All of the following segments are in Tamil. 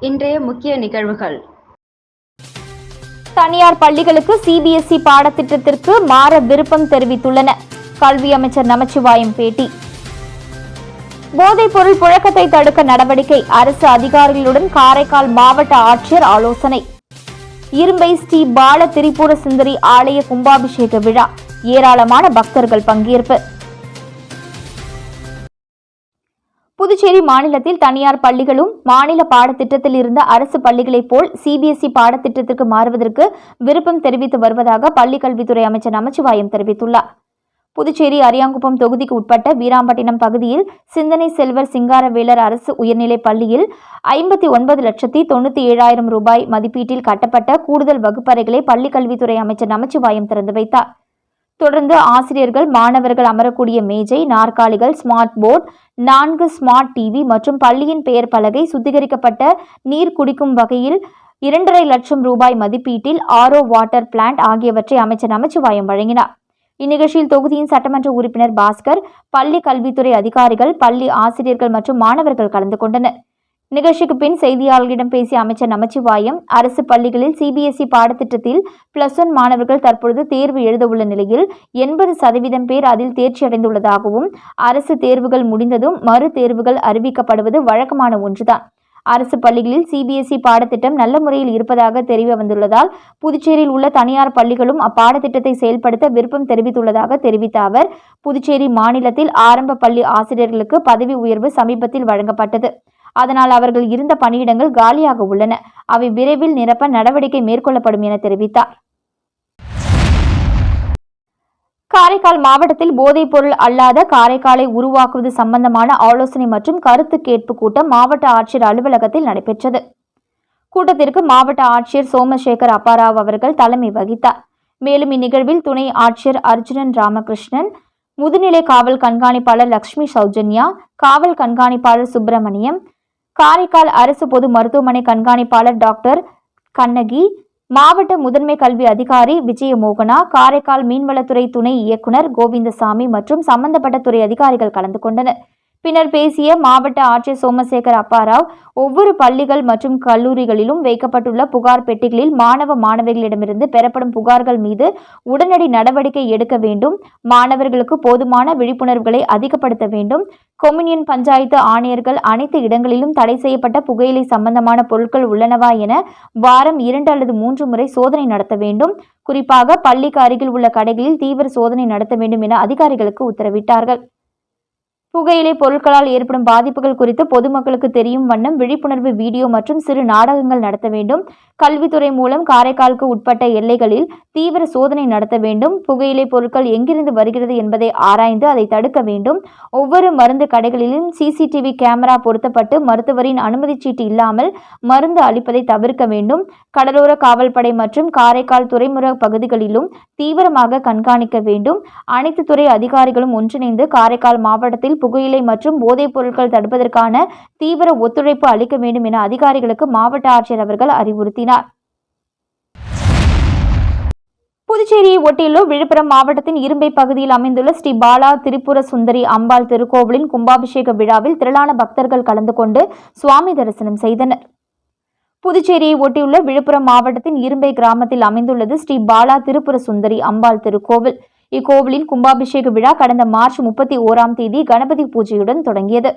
இன்றைய முக்கிய நிகழ்வுகள். தனியார் பள்ளிகளுக்கு சிபிஎஸ்இ பாடத்திட்டத்திற்கு மாற விருப்பம் தெரிவித்துள்ளன. கல்வி அமைச்சர் நமச்சிவாயம் பேட்டி. போதைப் பொருள் புழக்கத்தை தடுக்க நடவடிக்கை அரசு அதிகாரிகளுடன் காரைக்கால் மாவட்ட ஆட்சியர் ஆலோசனை. இரும்பை ஸ்ரீ பால திரிபுர சுந்தரி ஆலய கும்பாபிஷேக விழா. ஏராளமான பக்தர்கள் பங்கேற்பு. புதுச்சேரி மாநிலத்தில் தனியார் பள்ளிகளும் மாநில பாடத்திட்டத்தில் இருந்த அரசு பள்ளிகளைப் போல் சிபிஎஸ்இ பாடத்திட்டத்திற்கு மாறுவதற்கு விருப்பம் தெரிவித்து வருவதாக பள்ளிக் கல்வித்துறை அமைச்சர் நமச்சிவாயம் தெரிவித்துள்ளார். புதுச்சேரி அரியாங்குப்பம் தொகுதிக்கு உட்பட்ட வீராம்பட்டினம் பகுதியில் சிந்தனை செல்வர் சிங்காரவேலர் அரசு உயர்நிலைப் பள்ளியில் ஐம்பத்தி ஒன்பது லட்சத்தி தொண்ணூற்றி ஏழாயிரம் ரூபாய் மதிப்பீட்டில் கட்டப்பட்ட கூடுதல் வகுப்பறைகளை பள்ளிக்கல்வித்துறை அமைச்சர் நமச்சிவாயம் திறந்து வைத்தார். தொடர்ந்து ஆசிரியர்கள் மாணவர்கள் அமரக்கூடிய மேஜை நாற்காலிகள் ஸ்மார்ட் போர்டு நான்கு ஸ்மார்ட் டிவி மற்றும் பள்ளியின் பெயர் பலகை சுத்திகரிக்கப்பட்ட நீர் குடிக்கும் வகையில் இரண்டரை லட்சம் ரூபாய் மதிப்பீட்டில் ஆரோ வாட்டர் பிளான்ட் ஆகியவற்றை அமைச்சர் நமச்சிவாயம் வழங்கினார். இந்நிகழ்ச்சியில் தொகுதியின் சட்டமன்ற உறுப்பினர் பாஸ்கர் பள்ளி கல்வித்துறை அதிகாரிகள் பள்ளி ஆசிரியர்கள் மற்றும் மாணவர்கள் கலந்து கொண்டனர். நிகழ்ச்சிக்கு பின் செய்தியாளர்களிடம் பேசிய அமைச்சர் நமச்சிவாயம் அரசு பள்ளிகளில் சிபிஎஸ்இ பாடத்திட்டத்தில் பிளஸ் ஒன் மாணவர்கள் தற்பொழுது தேர்வு எழுதவுள்ள நிலையில் எண்பது சதவீதம் பேர் அதில் தேர்ச்சி அடைந்துள்ளதாகவும் அரசு தேர்வுகள் முடிந்ததும் மறு தேர்வுகள் அறிவிக்கப்படுவது வழக்கமான ஒன்றுதான். அரசு பள்ளிகளில் சிபிஎஸ்இ பாடத்திட்டம் நல்ல முறையில் இருப்பதாக தெரிய வந்துள்ளதால் புதுச்சேரியில் உள்ள தனியார் பள்ளிகளும் அப்பாடத்திட்டத்தை செயல்படுத்த விருப்பம் தெரிவித்துள்ளதாக தெரிவித்த அவர் புதுச்சேரி மாநிலத்தில் ஆரம்ப பள்ளி ஆசிரியர்களுக்கு பதவி உயர்வு சமீபத்தில் வழங்கப்பட்டது. அதனால் அவர்கள் இருந்த பணியிடங்கள் காலியாக உள்ளன. அவை விரைவில் நிரப்ப நடவடிக்கை மேற்கொள்ளப்படும் என தெரிவித்தார். காரைக்கால் மாவட்டத்தில் போதைப் பொருள் அல்லாத காரைக்காலை உருவாக்குவது சம்பந்தமான ஆலோசனை மற்றும் கருத்து கேட்பு கூட்டம் மாவட்ட ஆட்சியர் அலுவலகத்தில் நடைபெற்றது. கூட்டத்திற்கு மாவட்ட ஆட்சியர் சோமசேகர் அப்பாராவ் அவர்கள் தலைமை வகித்தார். மேலும் இந்நிகழ்வில் துணை ஆட்சியர் அர்ஜுனன் ராமகிருஷ்ணன் முதுநிலை காவல் கண்காணிப்பாளர் லக்ஷ்மி சௌஜன்யா காவல் கண்காணிப்பாளர் சுப்பிரமணியம் காரைக்கால் அரசு பொது மருத்துவமனை கண்காணிப்பாளர் டாக்டர் கண்ணகி மாவட்ட முதன்மை கல்வி அதிகாரி விஜயமோகனா காரைக்கால் மீன்வளத்துறை துணை இயக்குனர் கோவிந்தசாமி மற்றும் சம்பந்தப்பட்ட துறை அதிகாரிகள் கலந்து கொண்டனர். பின்னர் பேசிய மாவட்ட ஆட்சியர் சோமசேகர் அப்பாராவ் ஒவ்வொரு பள்ளிகள் மற்றும் கல்லூரிகளிலும் வைக்கப்பட்டுள்ள புகார் பெட்டிகளில் மாணவ மாணவிகளிடமிருந்து பெறப்படும் புகார்கள் மீது உடனடி நடவடிக்கை எடுக்க வேண்டும். மாணவர்களுக்கு போதுமான விழிப்புணர்வுகளை அதிகப்படுத்த வேண்டும். கொம்யூனியன் பஞ்சாயத்து ஆணையர்கள் அனைத்து இடங்களிலும் தடை செய்யப்பட்ட புகையிலை சம்பந்தமான பொருட்கள் உள்ளனவா என வாரம் இரண்டு அல்லது மூன்று முறை சோதனை நடத்த வேண்டும். குறிப்பாக பள்ளிக்கு அருகில் உள்ள கடைகளில் தீவிர சோதனை நடத்த வேண்டும் என அதிகாரிகளுக்கு உத்தரவிட்டார்கள். புகையிலை பொருட்களால் ஏற்படும் பாதிப்புகள் குறித்து பொதுமக்களுக்கு தெரியும் வண்ணம் விழிப்புணர்வு வீடியோ மற்றும் சிறு நாடகங்கள் நடத்த வேண்டும். கல்வித்துறை மூலம் காரைக்காலுக்கு உட்பட்ட எல்லைகளில் தீவிர சோதனை நடத்த வேண்டும். புகையிலை பொருட்கள் எங்கிருந்து வருகிறது என்பதை ஆராய்ந்து அதை தடுக்க வேண்டும். ஒவ்வொரு மருந்து கடைகளிலும் சிசிடிவி கேமரா பொருத்தப்பட்டு மருத்துவரின் அனுமதி சீட்டு இல்லாமல் மருந்து அளிப்பதை தவிர்க்க வேண்டும். கடலோர காவல்படை மற்றும் காரைக்கால் துறைமுக பகுதிகளிலும் தீவிரமாக கண்காணிக்க வேண்டும். அனைத்து துறை அதிகாரிகளும் ஒன்றிணைந்து காரைக்கால் மாவட்டத்தில் புகையிலை மற்றும் போதைப் பொருட்கள் தடுப்பதற்கான தீவிர ஒத்துழைப்பு அளிக்க வேண்டும் என அதிகாரிகளுக்கு மாவட்ட ஆட்சியர் அவர்கள் அறிவுறுத்தினார். புதுச்சேரியை ஒட்டியுள்ள விழுப்புரம் மாவட்டத்தின் இரும்பை பகுதியில் அமைந்துள்ள ஸ்ரீ பாலா திரிபுர சுந்தரி அம்பாள் திருக்கோவிலின் கும்பாபிஷேக விழாவில் திரளான பக்தர்கள் கலந்து கொண்டு சுவாமி தரிசனம் செய்தனர். புதுச்சேரியை ஒட்டியுள்ள விழுப்புரம் மாவட்டத்தின் இரும்பை கிராமத்தில் அமைந்துள்ளது ஸ்ரீ பாலா திருப்புர சுந்தரி அம்பாள் திருக்கோவில். இக்கோவிலின் கும்பாபிஷேக விழா கடந்த மார்ச் முப்பத்தி ஓராம் தேதி கணபதி பூஜையுடன் தொடங்கியது.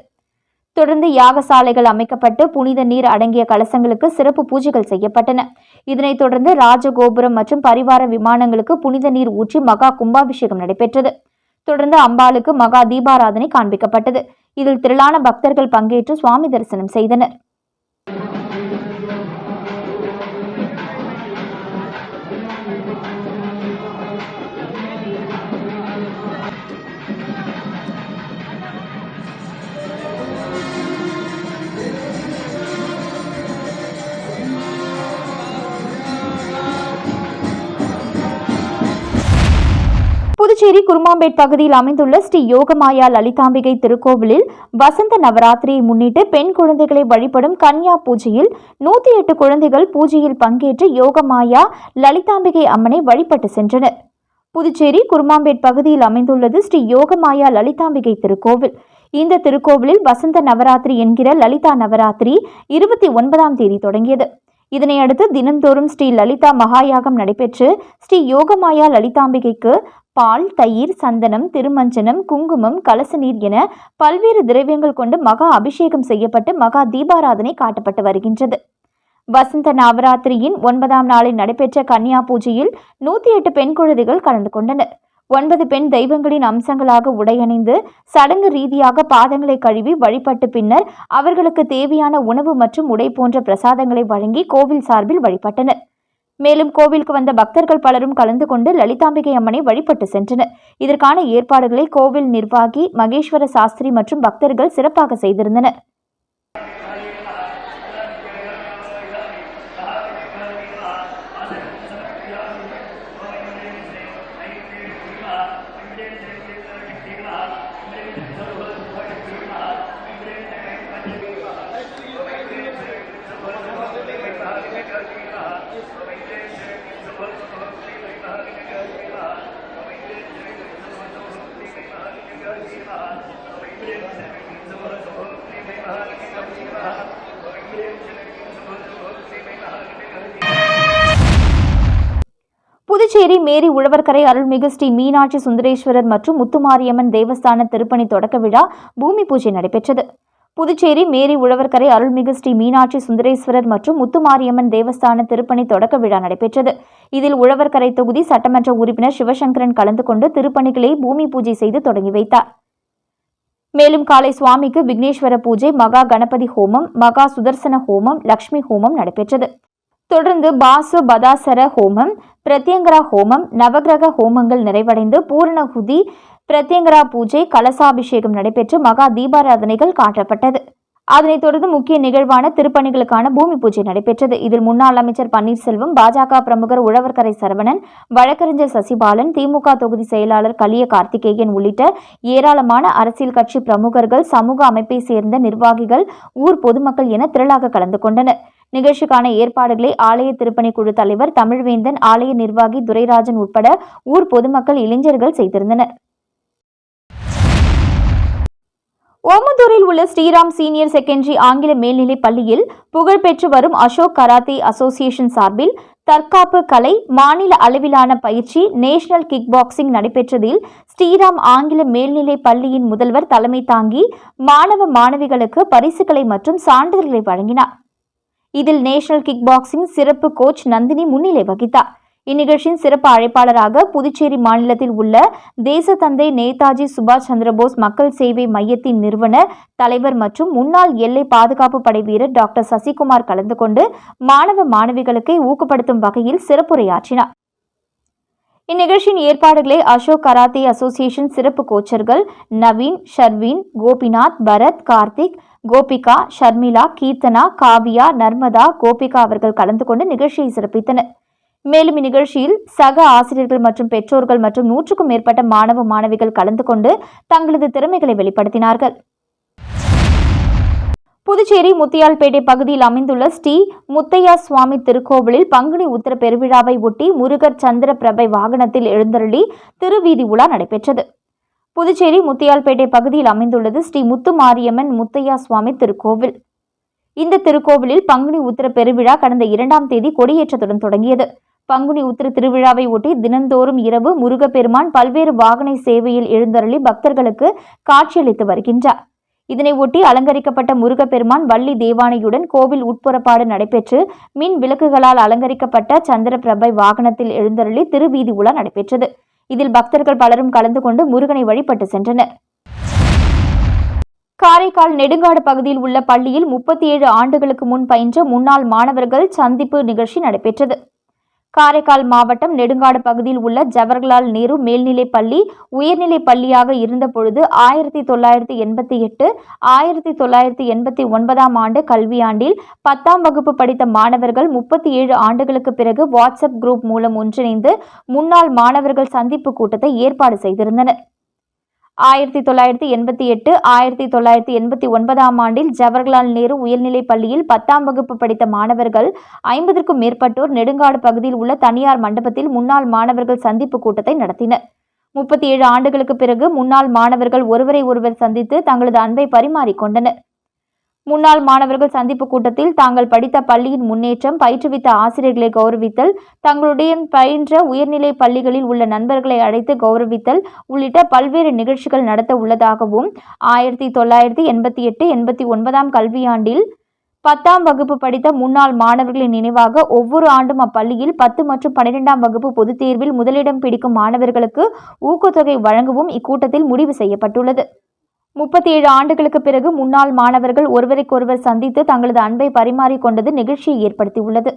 தொடர்ந்து யாகசாலைகள் அமைக்கப்பட்டு புனித நீர் அடங்கிய கலசங்களுக்கு சிறப்பு பூஜைகள் செய்யப்பட்டன. இதனைத் தொடர்ந்து ராஜகோபுரம் மற்றும் பரிவார விமானங்களுக்கு புனித நீர் ஊற்றி மகா கும்பாபிஷேகம் நடைபெற்றது. தொடர்ந்து அம்பாளுக்கு மகா தீபாராதனை காண்பிக்கப்பட்டது. இதில் திரளான பக்தர்கள் பங்கேற்று சுவாமி தரிசனம் செய்தனர். புதுச்சேரி குருமாம்பேட் பகுதியில் அமைந்துள்ள ஸ்ரீ யோகமாயா லலிதாம்பிகை திருக்கோவிலில் வசந்த நவராத்திரியை முன்னிட்டு பெண் குழந்தைகளை வழிபடும் கன்யா பூஜையில் நூத்தி எட்டு குழந்தைகள் பூஜையில் பங்கேற்று யோகமாயா லலிதாம்பிகை அம்மனை வழிபட்டு சென்றனர். புதுச்சேரி குருமாம்பேட் பகுதியில் அமைந்துள்ளது ஸ்ரீ யோகமாயா லலிதாம்பிகை திருக்கோவில். இந்த திருக்கோவிலில் வசந்த நவராத்திரி என்கிற லலிதா நவராத்திரி இருபத்தி ஒன்பதாம் தேதி தொடங்கியது. இதனையடுத்து தினந்தோறும் ஸ்ரீ லலிதா மகாயாகம் நடைபெற்று ஸ்ரீ யோகமாயா லலிதாம்பிகைக்கு பால் தயிர் சந்தனம் திருமஞ்சனம் குங்குமம் கலச நீர் என பல்வேறு திரவியங்கள் கொண்டு மகா அபிஷேகம் செய்யப்பட்டு மகா தீபாராதனை காட்டப்பட்டு வருகின்றது. வசந்த நவராத்திரியின் ஒன்பதாம் நாளில் நடைபெற்ற கன்னியா பூஜையில் நூத்தி எட்டு பெண் குழந்தைகள் கலந்து கொண்டனர். ஒன்பது பெண் தெய்வங்களின் அம்சங்களாக உடையணிந்து சடங்கு ரீதியாக பாதங்களை கழுவி வழிபட்டு பின்னர் அவர்களுக்கு தேவையான உணவு மற்றும் உடை போன்ற பிரசாதங்களை வழங்கி கோவில் சார்பில் வழிபட்டனர். மேலும் கோவிலுக்கு வந்த பக்தர்கள் பலரும் கலந்து கொண்டு லலிதாம்பிகை அம்மனை வழிபட்டு சென்றனர். இதற்கான ஏற்பாடுகளை கோவில் நிர்வாகி மகேஸ்வர சாஸ்திரி மற்றும் பக்தர்கள் சிறப்பாக செய்திருந்தனர். புதுச்சேரி மேரி உழவர்கரை அருள்மிகு ஸ்ரீ மீனாட்சி சுந்தரேஸ்வரர் மற்றும் முத்துமாரியம்மன் தேவஸ்தான திருப்பணி தொடக்க விழா பூமி பூஜை நடைபெற்றது. புதுச்சேரி மேரி உழவர்கரை அருள்மிகு ஸ்ரீ மீனாட்சி சுந்தரேஸ்வரர் மற்றும் முத்துமாரியம்மன் தேவஸ்தான திருப்பணி தொடக்க விழா நடைபெற்றது. இதில் உழவர்கரை தொகுதி சட்டமன்ற உறுப்பினர் சிவசங்கரன் கலந்து கொண்டு திருப்பணிகளை பூமி பூஜை செய்து தொடங்கி வைத்தார். மேலும் காலை சுவாமிக்கு விக்னேஸ்வர பூஜை மகா கணபதி ஹோமம் மகா சுதர்சன ஹோமம் லக்ஷ்மி ஹோமம் நடைபெற்றது. தொடர்ந்து பாசு பதாசர ஹோமம் பிரத்யங்கரா ஹோமம் நவகிரக ஹோமங்கள் நிறைவடைந்து பூரணகுதி பிரத்யங்கரா பூஜை கலசாபிஷேகம் நடைபெற்று மகா தீபாராதனைகள் காட்டப்பட்டது. அதனைத் தொடர்ந்து முக்கிய நிகழ்வான திருப்பணிகளுக்கான பூமி பூஜை நடைபெற்றது. இதில் முன்னாள் அமைச்சர் பன்னீர்செல்வம் பாஜக பிரமுகர் உழவர்கரை சரவணன் வழக்கறிஞர் சசிபாலன் திமுக தொகுதி செயலாளர் கலிய கார்த்திகேயன் உள்ளிட்ட ஏராளமான அரசியல் கட்சி பிரமுகர்கள் சமூக அமைப்பை சேர்ந்த நிர்வாகிகள் ஊர் பொதுமக்கள் என திரளாக கலந்து கொண்டனர். நிகழ்ச்சிக்கான ஏற்பாடுகளை ஆலய திருப்பணி குழு தலைவர் தமிழ்வேந்தன் ஆலய நிர்வாகி துரைராஜன் உட்பட ஊர் பொதுமக்கள் இளைஞர்கள் செய்திருந்தனர். ஓமந்தூரில் உள்ள ஸ்ரீராம் சீனியர் செகண்டரி ஆங்கில மேல்நிலைப் பள்ளியில் புகழ்பெற்று வரும் அசோக் கராத்தே அசோசியேஷன் சார்பில் தற்காப்பு கலை மாநில அளவிலான பயிற்சி நேஷனல் கிக் பாக்ஸிங் நடைபெற்றதில் ஸ்ரீராம் ஆங்கில மேல்நிலைப் பள்ளியின் முதல்வர் தலைமை தாங்கி மாணவ மாணவிகளுக்கு பரிசுகளை மற்றும் சான்றிதழ்களை வழங்கினார். இதில் நேஷனல் கிக் பாக்ஸிங் சிறப்பு கோச் நந்தினி முன்னிலை வகித்தார். இந்நிகழ்ச்சியின் சிறப்பு அழைப்பாளராக புதுச்சேரி மாநிலத்தில் உள்ள தேசத்தந்தை நேதாஜி சுபாஷ் சந்திரபோஸ் மக்கள் சேவை மையத்தின் நிறுவனர் தலைவர் மற்றும் முன்னாள் எல்லை பாதுகாப்பு படை வீரர் டாக்டர் சசிகுமார் கலந்து கொண்டு மாணவ மாணவிகளுக்கு ஊக்கப்படுத்தும் வகையில் சிறப்புரையாற்றினார். இந்நிகழ்ச்சியின் ஏற்பாடுகளை அசோக் கராத்தே அசோசியேஷன் சிறப்பு கோச்சர்கள் நவீன் ஷர்வீன் கோபிநாத் பரத் கார்த்திக் கோபிகா ஷர்மிளா கீர்த்தனா காவியா நர்மதா கோபிகா அவர்கள் கலந்து கொண்டு நிகழ்ச்சியை சிறப்பித்தனர். மேலும் இந்நிகழ்ச்சியில் சக ஆசிரியர்கள் மற்றும் பெற்றோர்கள் மற்றும் நூற்றுக்கும் மேற்பட்ட மாணவ மாணவிகள் கலந்து கொண்டு தங்களது திறமைகளை வெளிப்படுத்தினார்கள். புதுச்சேரி முத்தியால்பேட்டை பகுதியில் அமைந்துள்ள ஸ்ரீ முத்தையா சுவாமி திருக்கோவிலில் பங்குனி உத்தர பெருவிழாவை ஒட்டி முருகர் சந்திர பிரபை வாகனத்தில் எழுந்தருளி திருவீதி உலா நடைபெற்றது. புதுச்சேரி முத்தியால்பேட்டை பகுதியில் அமைந்துள்ளது ஸ்ரீ முத்து மாரியம்மன் முத்தையா சுவாமி திருக்கோவில். இந்த திருக்கோவிலில் பங்குனி உத்திர பெருவிழா கடந்த இரண்டாம் தேதி கொடியேற்றத்துடன் தொடங்கியது. பங்குனி உத்திர திருவிழாவை ஒட்டி தினந்தோறும் இரவு முருகப்பெருமான் பல்வேறு வாகன சேவையில் எழுந்தருளி பக்தர்களுக்கு காட்சியளித்து வருகின்றார். இதனை ஒட்டி அலங்கரிக்கப்பட்ட முருகப்பெருமான் வள்ளி தேவானையுடன் கோவில் உட்புறப்பாடு நடைபெற்று மின் விளக்குகளால் அலங்கரிக்கப்பட்ட சந்திரபிரபை வாகனத்தில் எழுந்தருளி திருவீதி உலா நடைபெற்றது. இதில் பக்தர்கள் பலரும் கலந்து கொண்டு முருகனை வழிபட்டு சென்றனர். காரைக்கால் நெடுங்காடு பகுதியில் உள்ள பள்ளியில் முப்பத்தி ஏழு ஆண்டுகளுக்கு முன் பயின்ற முன்னாள் மாணவர்கள் சந்திப்பு நிகழ்ச்சி நடைபெற்றது. காரைக்கால் மாவட்டம் நெடுங்காடு பகுதியில் உள்ள ஜவஹர்லால் நேரு மேல்நிலைப் பள்ளி உயர்நிலைப் பள்ளியாக இருந்தபொழுது ஆயிரத்தி தொள்ளாயிரத்தி எண்பத்தி எட்டு ஆயிரத்தி தொள்ளாயிரத்தி எண்பத்தி ஒன்பதாம் ஆண்டு கல்வியாண்டில் பத்தாம் வகுப்பு படித்த மாணவர்கள் முப்பத்தி ஏழு ஆண்டுகளுக்கு பிறகு வாட்ஸ்அப் குரூப் மூலம் ஒன்றிணைந்து முன்னாள் மாணவர்கள் சந்திப்பு கூட்டத்தை ஏற்பாடு செய்திருந்தனர். ஆயிரத்தி தொள்ளாயிரத்தி எண்பத்தி எட்டு ஆயிரத்தி தொள்ளாயிரத்தி எண்பத்தி ஒன்பதாம் ஆண்டில் ஜவஹர்லால் நேரு உயர்நிலைப் பள்ளியில் பத்தாம் வகுப்பு படித்த மாணவர்கள் ஐம்பதற்கும் மேற்பட்டோர் நெடுங்காடு பகுதியில் உள்ள தனியார் மண்டபத்தில் முன்னாள் மாணவர்கள் சந்திப்பு கூட்டத்தை நடத்தினர். முப்பத்தி ஏழு ஆண்டுகளுக்கு பிறகு முன்னாள் மாணவர்கள் ஒருவரை ஒருவர் சந்தித்து தங்களது அன்பை பரிமாறிக்கொண்டனர் முன்னாள் மாணவர்கள் சந்திப்பு கூட்டத்தில் தாங்கள் படித்த பள்ளியின் முன்னேற்றம் பயிற்றுவித்த ஆசிரியர்களை கௌரவித்தல் தங்களுடைய பயின்ற உயர்நிலை பள்ளிகளில் உள்ள நண்பர்களை அழைத்து கௌரவித்தல் உள்ளிட்ட பல்வேறு நிகழ்ச்சிகள் நடத்த உள்ளதாகவும் ஆயிரத்தி தொள்ளாயிரத்தி எண்பத்தி எட்டு எண்பத்தி ஒன்பதாம் கல்வியாண்டில் பத்தாம் வகுப்பு படித்த முன்னாள் மாணவர்களின் நினைவாக ஒவ்வொரு ஆண்டும் அப்பள்ளியில் பத்து மற்றும் பன்னிரெண்டாம் வகுப்பு பொதுத் தேர்வில் முதலிடம் பிடிக்கும் மாணவர்களுக்கு ஊக்கத்தொகை வழங்கவும் இக்கூட்டத்தில் முடிவு செய்யப்பட்டுள்ளது. முப்பத்தி ஏழு ஆண்டுகளுக்கு பிறகு முன்னாள் மாணவர்கள் ஒருவருக்கொருவர் சந்தித்து தங்களது அன்பை பரிமாறிக்கொண்டது நிகழ்ச்சியை ஏற்படுத்தியுள்ளது.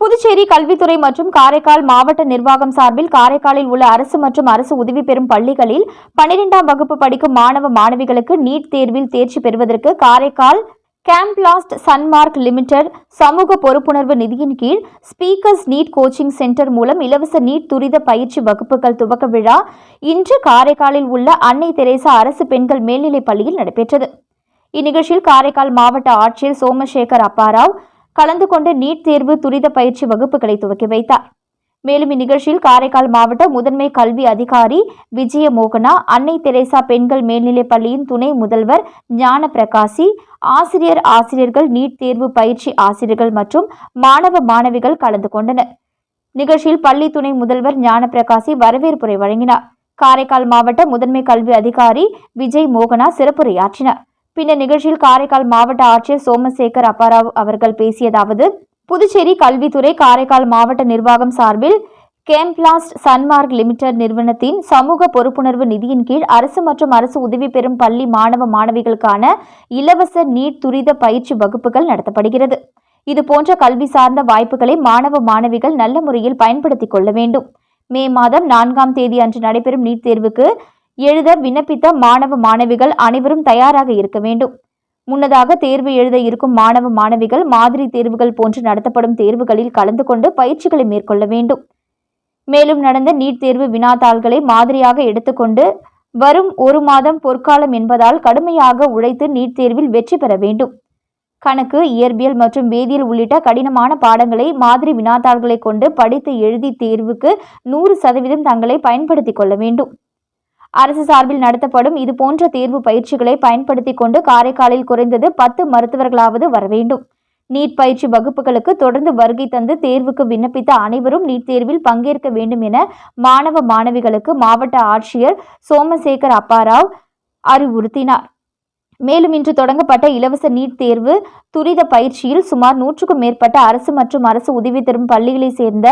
புதுச்சேரி கல்வித்துறை மற்றும் காரைக்கால் மாவட்ட நிர்வாகம் சார்பில் காரைக்காலில் உள்ள அரசு மற்றும் அரசு உதவி பெறும் பள்ளிகளில் பன்னிரெண்டாம் வகுப்பு படிக்கும் மாணவ மாணவிகளுக்கு நீட் தேர்வில் தேர்ச்சி பெறுவதற்கு காரைக்கால் கேம்ப்ளாஸ்ட் சன்மார்க் லிமிடெட் சமூக பொறுப்புணர்வு நிதியின் கீழ் ஸ்பீக்கர்ஸ் நீட் கோச்சிங் சென்டர் மூலம் இலவச நீட் துரித பயிற்சி வகுப்புகள் துவக்க விழா இன்று காரைக்காலில் உள்ள அன்னை தெரேசா அரசு பெண்கள் மேல்நிலைப் பள்ளியில் நடைபெற்றது. இந்நிகழ்ச்சியில் காரைக்கால் மாவட்ட ஆட்சியர் சோமசேகர் அப்பாராவ் கலந்து கொண்டு நீட் தேர்வு துரித பயிற்சி வகுப்புகளை துவக்கி வைத்தார். மேலும் இந்நிகழ்ச்சியில் காரைக்கால் மாவட்ட முதன்மை கல்வி அதிகாரி விஜய மோகனா அன்னை தெரேசா பெண்கள் மேல்நிலைப் பள்ளியின் துணை முதல்வர் ஞான பிரகாசி ஆசிரியர் ஆசிரியர்கள் நீட் தேர்வு பயிற்சி ஆசிரியர்கள் மற்றும் மாணவ மாணவிகள் கலந்து கொண்டனர். நிகழ்ச்சியில் பள்ளி துணை முதல்வர் ஞான பிரகாசி வரவேற்புரை வழங்கினார். காரைக்கால் மாவட்ட முதன்மை கல்வி அதிகாரி விஜய் மோகனா சிறப்புரையாற்றினார். பின்னர் நிகழ்ச்சியில் காரைக்கால் மாவட்ட ஆட்சியர் சோமசேகர் அப்பாராவ் அவர்கள் பேசியதாவது புதுச்சேரி கல்வித்துறை காரைக்கால் மாவட்ட நிர்வாகம் சார்பில் கேம்ப்ளாஸ்ட் சன்மார்க் லிமிடெட் நிறுவனத்தின் சமூக பொறுப்புணர்வு நிதியின் கீழ் அரசு மற்றும் அரசு உதவி பெறும் பள்ளி மாணவ மாணவிகளுக்கான இலவச நீட் துரித பயிற்சி வகுப்புகள் நடத்தப்படுகிறது. இதுபோன்ற கல்வி சார்ந்த வாய்ப்புகளை மாணவ மாணவிகள் நல்ல முறையில் பயன்படுத்திக் கொள்ள வேண்டும். மே மாதம் நான்காம் தேதி அன்று நடைபெறும் நீட் தேர்வுக்கு எழுத விண்ணப்பித்த மாணவ மாணவிகள் அனைவரும் தயாராக இருக்க வேண்டும். முன்னதாக தேர்வு எழுத இருக்கும் மாணவ மாணவிகள் மாதிரி தேர்வுகள் போன்று நடத்தப்படும் தேர்வுகளில் கலந்து கொண்டு பயிற்சிகளை மேற்கொள்ள வேண்டும். மேலும் நடந்த நீட் தேர்வு வினாத்தாள்களை மாதிரியாக எடுத்துக்கொண்டு வரும் ஒரு மாதம் பொற்காலம் என்பதால் கடுமையாக உழைத்து நீட் தேர்வில் வெற்றி பெற வேண்டும். கணக்கு இயற்பியல் மற்றும் வேதியியல் உள்ளிட்ட கடினமான பாடங்களை மாதிரி வினாத்தாள்களை கொண்டு படித்து எழுதி தேர்வுக்கு நூறு சதவீதம் தங்களை பயன்படுத்திக் கொள்ள வேண்டும். அரசு சார்பில் நடத்தப்படும் இதுபோன்ற தேர்வு பயிற்சிகளை பயன்படுத்திக் கொண்டு காரைக்காலில் குறைந்தது பத்து மருத்துவர்களாவது வர வேண்டும். நீட் பயிற்சி வகுப்புகளுக்கு தொடர்ந்து வருகை தந்து தேர்வுக்கு விண்ணப்பித்த அனைவரும் நீட் தேர்வில் பங்கேற்க வேண்டும் என மாணவ மாணவிகளுக்கு மாவட்ட ஆட்சியர் சோமசேகர் அப்பாராவ் அறிவுறுத்தினார். மேலும் இன்று தொடங்கப்பட்ட இலவச நீட் தேர்வு துரித பயிற்சியில் சுமார் நூற்றுக்கும் மேற்பட்ட அரசு மற்றும் அரசு உதவி தரும் பள்ளிகளைச் சேர்ந்த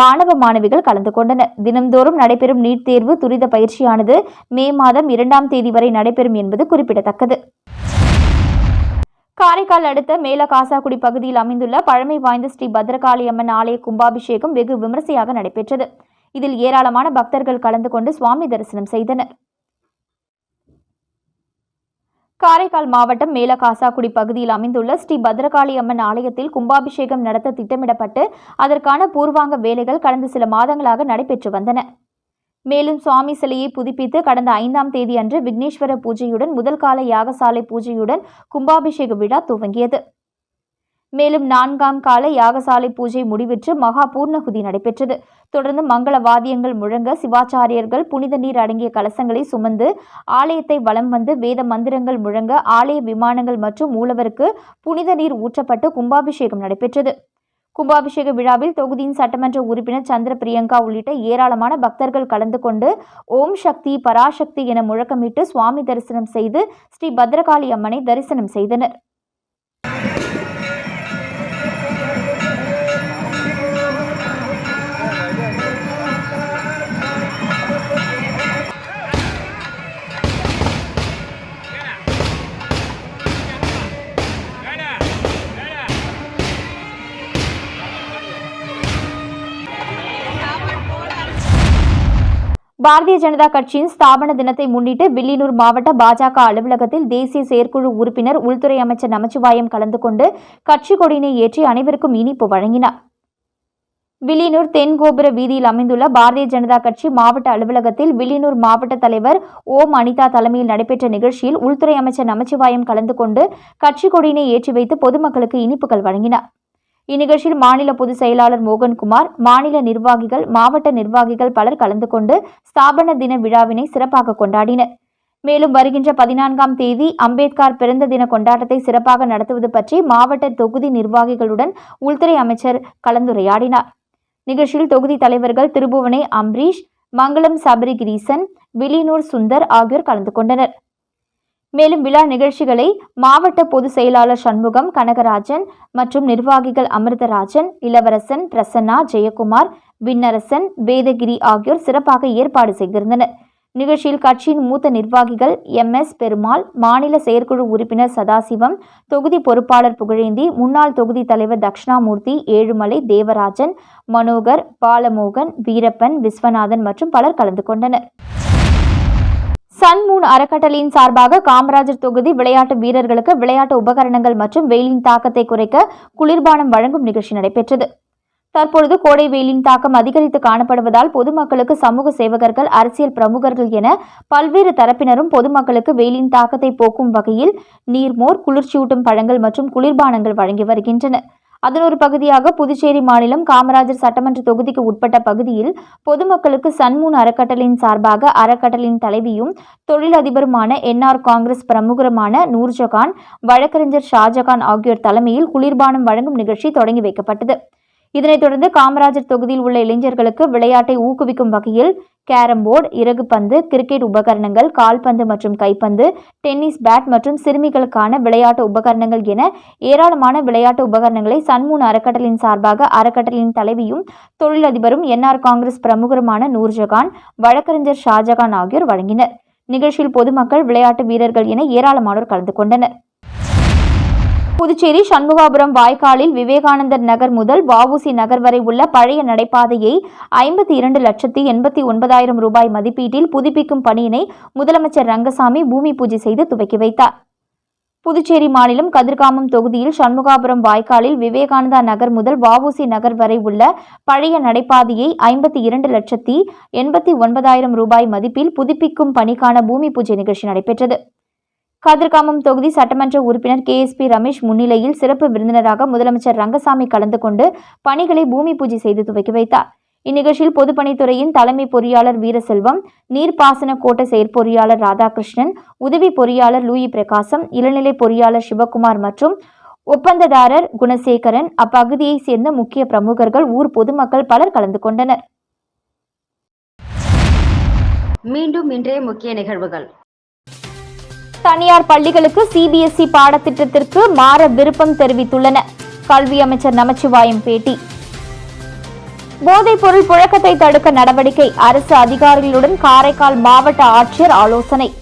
மாணவ மாணவிகள் கலந்து கொண்டனர். தினம்தோறும் நடைபெறும் நீட் தேர்வு துரித பயிற்சியானது மே மாதம் இரண்டாம் தேதி வரை நடைபெறும் என்பது குறிப்பிடத்தக்கது. காரைக்கால் அடுத்த மேல காசாக்குடி பகுதியில் அமைந்துள்ள பழமை வாய்ந்த ஸ்ரீ பத்ரகாளி அம்மன் ஆலய கும்பாபிஷேகம் வெகு விமரிசையாக நடைபெற்றது. இதில் ஏராளமான பக்தர்கள் கலந்து கொண்டு சுவாமி தரிசனம் செய்தனர். காரைக்கால் மாவட்டம் மேலகாசாக்குடி பகுதியில் அமைந்துள்ள ஸ்ரீ பத்ரகாளி அம்மன் ஆலயத்தில் கும்பாபிஷேகம் நடத்த திட்டமிடப்பட்டு அதற்கான பூர்வாங்க வேலைகள் கடந்த சில மாதங்களாக நடைபெற்று வந்தன. மேலும் சுவாமி சிலையை புதுப்பித்து கடந்த ஐந்தாம் தேதி அன்று விக்னேஸ்வர பூஜையுடன் முதல் கால யாகசாலை பூஜையுடன் கும்பாபிஷேக விழா துவங்கியது. மேலும் நான்காம் கால யாகசாலை பூஜை முடிவிற்று மகா பூர்ணகுதி நடைபெற்றது. தொடர்ந்து மங்கள வாத்தியங்கள் முழங்க சிவாச்சாரியர்கள் புனித நீர் அடங்கிய கலசங்களை சுமந்து ஆலயத்தை வலம் வந்து வேத மந்திரங்கள் முழங்க ஆலய விமானங்கள் மற்றும் மூலவருக்கு புனித நீர் ஊற்றப்பட்டு கும்பாபிஷேகம் நடைபெற்றது. கும்பாபிஷேக விழாவில் தொகுதியின் சட்டமன்ற உறுப்பினர் சந்திர பிரியங்கா உள்ளிட்ட ஏராளமான பக்தர்கள் கலந்து கொண்டு ஓம் சக்தி பராசக்தி என முழக்கமிட்டு சுவாமி தரிசனம் செய்து ஸ்ரீ பத்ரகாளி அம்மனை தரிசனம் செய்தனர். பாரதிய ஜனதா கட்சியின் ஸ்தாபன தினத்தை முன்னிட்டு வில்லியனூர் மாவட்ட பாஜக அலுவலகத்தில் தேசிய செயற்குழு உறுப்பினர் உள்துறை அமைச்சர் நமச்சிவாயம் கலந்து கொண்டு கட்சி கொடியினை ஏற்றி அனைவருக்கும் இனிப்பு வழங்கினார். வில்லியனூர் தென்கோபுர வீதியில் அமைந்துள்ள பாரதிய ஜனதா கட்சி மாவட்ட அலுவலகத்தில் வில்லியனூர் மாவட்ட தலைவர் ஓம் அனிதா தலைமையில் நடைபெற்ற நிகழ்ச்சியில் உள்துறை அமைச்சர் நமச்சிவாயம் கலந்து கொண்டு கட்சி கொடியினை ஏற்றி வைத்து பொதுமக்களுக்கு இனிப்புகள் வழங்கினார். இந்நிகழ்ச்சியில் மாநில பொதுச் செயலாளர் மோகன்குமார் மாநில நிர்வாகிகள் மாவட்ட நிர்வாகிகள் பலர் கலந்து கொண்டு ஸ்தாபன தின விழாவினை சிறப்பாக கொண்டாடினர். மேலும் வருகின்ற பதினான்காம் தேதி அம்பேத்கர் பிறந்த தின கொண்டாட்டத்தை சிறப்பாக நடத்துவது பற்றி மாவட்ட தொகுதி நிர்வாகிகளுடன் உள்துறை அமைச்சர் கலந்துரையாடினார். நிகழ்ச்சியில் தொகுதி தலைவர்கள் திருபுவனை அம்பரீஷ் மங்களம் சபரிகிரீசன் விலினூர் சுந்தர் ஆகியோர் கலந்து கொண்டனர். மேலும் விழா நிகழ்ச்சிகளை மாவட்ட பொதுச் செயலாளர் சண்முகம் கனகராஜன் மற்றும் நிர்வாகிகள் அமிர்தராஜன் இளவரசன் பிரசன்னா ஜெயக்குமார் விண்ணரசன் வேதகிரி ஆகியோர் சிறப்பாக ஏற்பாடு செய்திருந்தனர். நிகழ்ச்சியில் கட்சியின் மூத்த நிர்வாகிகள் எம். எஸ். பெருமாள் மாநில செயற்குழு உறுப்பினர் சதாசிவம் தொகுதி பொறுப்பாளர் புகழேந்தி முன்னாள் தொகுதி தலைவர் தட்சிணாமூர்த்தி ஏழுமலை தேவராஜன் மனோகர் பாலமோகன் வீரப்பன் விஸ்வநாதன் மற்றும் பலர் கலந்து கொண்டனர். சன் மூன் அறக்கட்டளையின் சார்பாக காமராஜர் தொகுதி விளையாட்டு வீரர்களுக்கு விளையாட்டு உபகரணங்கள் மற்றும் வெயிலின் தாக்கத்தை குறைக்க குளிர்பானம் வழங்கும் நிகழ்ச்சி நடைபெற்றது. தற்பொழுது கோடை வெயிலின் தாக்கம் அதிகரித்து காணப்படுவதால் பொதுமக்களுக்கு சமூக சேவகர்கள் அரசியல் பிரமுகர்கள் என பல்வேறு தரப்பினரும் பொதுமக்களுக்கு வெயிலின் தாக்கத்தை போக்கும் வகையில் நீர்மோர் குளிர்ச்சியூட்டும் பழங்கள் மற்றும் குளிர்பானங்கள் வழங்கி வருகின்றனர். அதன் ஒரு பகுதியாக புதுச்சேரி மாநிலம் காமராஜர் சட்டமன்ற தொகுதிக்கு உட்பட்ட பகுதியில் பொதுமக்களுக்கு சன்மூன் அறக்கட்டளையின் சார்பாக அறக்கட்டளையின் தலைவியும் தொழிலதிபருமான என்ஆர் காங்கிரஸ் பிரமுகருமான நூர்ஜகான் வழக்கறிஞர் ஷாஜகான் ஆகியோர் தலைமையில் குளிர்பானம் வழங்கும் நிகழ்ச்சி தொடங்கி வைக்கப்பட்டது. இதனைத் தொடர்ந்து காமராஜர் தொகுதியில் உள்ள இளைஞர்களுக்கு விளையாட்டை ஊக்குவிக்கும் வகையில் கேரம் போர்டு இறகு பந்து கிரிக்கெட் உபகரணங்கள் கால்பந்து மற்றும் கைப்பந்து டென்னிஸ் பேட் மற்றும் சிறுமிகளுக்கான விளையாட்டு உபகரணங்கள் என ஏராளமான விளையாட்டு உபகரணங்களை சன்மூன் அறக்கட்டளின் சார்பாக அறக்கட்டளின் தலைவியும் தொழிலதிபரும் என்ஆர் காங்கிரஸ் பிரமுகருமான நூர்ஜகான் வழக்கறிஞர் ஷாஜகான் ஆகியோர் வழங்கினர். நிகழ்ச்சியில் பொதுமக்கள் விளையாட்டு வீரர்கள் என ஏராளமானோர் கலந்து கொண்டனர். புதுச்சேரி சண்முகாபுரம் வாய்க்காலில் விவேகானந்தர் நகர் முதல் வஉசி நகர் வரை உள்ள பழைய நடைபாதையை ஐம்பத்தி இரண்டு லட்சத்தி எண்பத்தி ஒன்பதாயிரம் ரூபாய் மதிப்பீட்டில் புதுப்பிக்கும் பணியினை முதலமைச்சர் ரங்கசாமி பூமி பூஜை செய்து துவக்கி வைத்தார். புதுச்சேரி மாநிலம் கதிர்காமம் தொகுதியில் சண்முகாபுரம் வாய்க்காலில் விவேகானந்தா நகர் முதல் வஉசி நகர் வரை உள்ள பழைய நடைபாதையை ஐம்பத்தி இரண்டு லட்சத்தி எண்பத்தி ஒன்பதாயிரம் ரூபாய் மதிப்பில் புதுப்பிக்கும் பணிக்கான பூமி பூஜை நிகழ்ச்சி நடைபெற்றது. கதிர்காமம் தொகுதி சட்டமன்ற உறுப்பினர் கே எஸ் பி ரமேஷ் முன்னிலையில் சிறப்பு விருந்தினராக முதலமைச்சர் ரங்கசாமி கலந்து கொண்டு பணிகளை பூமி பூஜை செய்து துவக்கி வைத்தார். இந்நிகழ்ச்சியில் பொதுப்பணித்துறையின் தலைமை பொறியாளர் வீரசெல்வம் நீர்ப்பாசன கோட்ட செயற்பொறியாளர் ராதாகிருஷ்ணன் உதவி பொறியாளர் லூயி பிரகாசம் இளநிலை பொறியாளர் சிவகுமார் மற்றும் ஒப்பந்ததாரர் குணசேகரன் அப்பகுதியைச் சேர்ந்த முக்கிய பிரமுகர்கள் ஊர் பொதுமக்கள் பலர் கலந்து கொண்டனர். மீண்டும் இன்றைய முக்கிய நிகழ்வுகள். தனியார் பள்ளிகளுக்கு சிபிஎஸ்இ பாடத்திட்டத்திற்கு மாற விருப்பம் தெரிவித்துள்ளன. கல்வி அமைச்சர் நமச்சிவாயம் பேட்டி. போதைப் பொருள் புழக்கத்தை தடுக்க நடவடிக்கை அரசு அதிகாரிகளுடன் காரைக்கால் மாவட்ட ஆட்சியர் ஆலோசனை.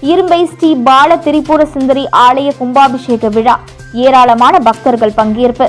இரும்பை ஸ்ரீ பால திரிபுர சுந்தரி ஆலய கும்பாபிஷேக விழா. ஏராளமான பக்தர்கள் பங்கேற்பு.